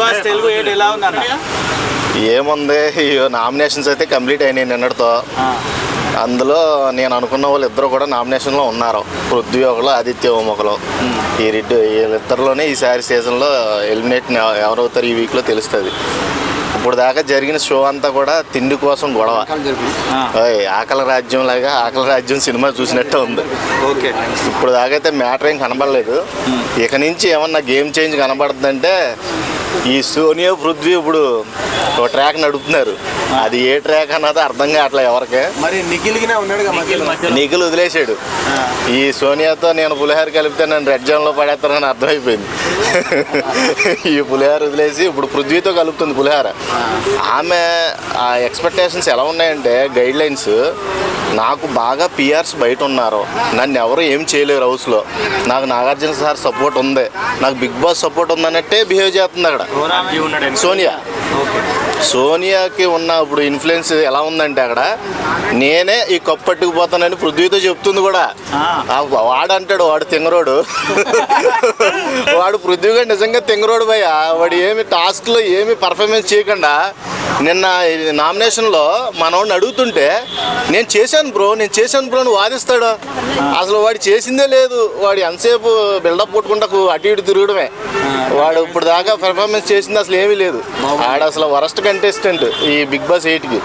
Boss Telugu ఏడు ఎలా ఉందన్న ఏముంది? నామినేషన్స్ అయితే కంప్లీట్ అయినాయి నిన్నటితో. అందులో నేను అనుకున్న వాళ్ళు ఇద్దరు కూడా నామినేషన్లో ఉన్నారు. పృథ్వీ ఒకరు ఆదిత్య ఒకరు ఈ రెండు వీళ్ళిద్దరిలోనే ఈసారి సీజన్లో ఎలిమినేట్ ఎవరవుతారు ఈ వీక్లో తెలుస్తుంది. ఇప్పుడు దాకా జరిగిన షో అంతా కూడా తిండి కోసం గొడవ. ఆకలి రాజ్యం లాగా ఆకలి రాజ్యం సినిమా చూసినట్టే ఉంది. ఓకే. ఇప్పుడు దాకైతే మ్యాటర్ ఏం కనబడలేదు. ఇక నుంచి ఏమన్నా గేమ్ చేంజ్ కనబడుతుందంటే ఈ సోనియా పృథ్వీ ఇప్పుడు ఒక ట్రాక్ నడుపుతున్నారు. అది ఏ ట్రాక్ అన్నది అర్థం కావట్లేదు ఎవరికి. మరి నిఖిల్గినే మధ్యలో. నిఖిల్ వదిలేశాడు. ఈ సోనియాతో నేను పులిహార కలిపితే నన్ను రెడ్ జోన్లో పడేస్తానని అర్థమైపోయింది. ఈ పులిహార వదిలేసి ఇప్పుడు పృథ్వీతో కలుపుతుంది పులిహార. ఆమె ఆ ఎక్స్పెక్టేషన్స్ ఎలా ఉన్నాయంటే గైడ్ లైన్స్ నాకు బాగా పిఆర్స్ బయట ఉన్నారు నన్ను ఎవరు ఏం చేయలేరు హౌస్లో. నాకు నాగార్జున సార్ సపోర్ట్ ఉంది. నాకు బిగ్ బాస్ సపోర్ట్ ఉందన్నట్టే బిహేవ్ చేస్తుంది అక్కడ. సోనియా. సోనియాకి ఉన్న ఇప్పుడు ఇన్ఫ్లుయెన్స్ ఎలా ఉందంటే అక్కడ నేనే ఈ కప్పు పట్టుకుపోతానని పృథ్వీతో చెప్తుంది కూడా. వాడు అంటాడు వాడు తింగరోడు. వాడు పృథ్వీ గారు నిజంగా తింగరోడు భయ్య. వాడు ఏమి టాస్క్లో ఏమి పర్ఫార్మెన్స్ చేయకుండా నిన్న నామినేషన్లో మనోడిని అడుగుతుంటే నేను చేశాను బ్రో నేను చేశాను బ్రో అని వాదిస్తాడు. అసలు వాడు చేసిందే లేదు. వాడు ఎంతసేపు బిల్డప్ కొట్టుకుంటా అటు ఇటు తిరగడమే. వాడు ఇప్పుడు దాకా పెర్ఫార్మెన్స్ చేసింది అసలు ఏమీ లేదు. ఆడ అసలు వరస్ట్ కంటెస్టెంట్ ఈ బిగ్ బాస్ ఎయిట్కి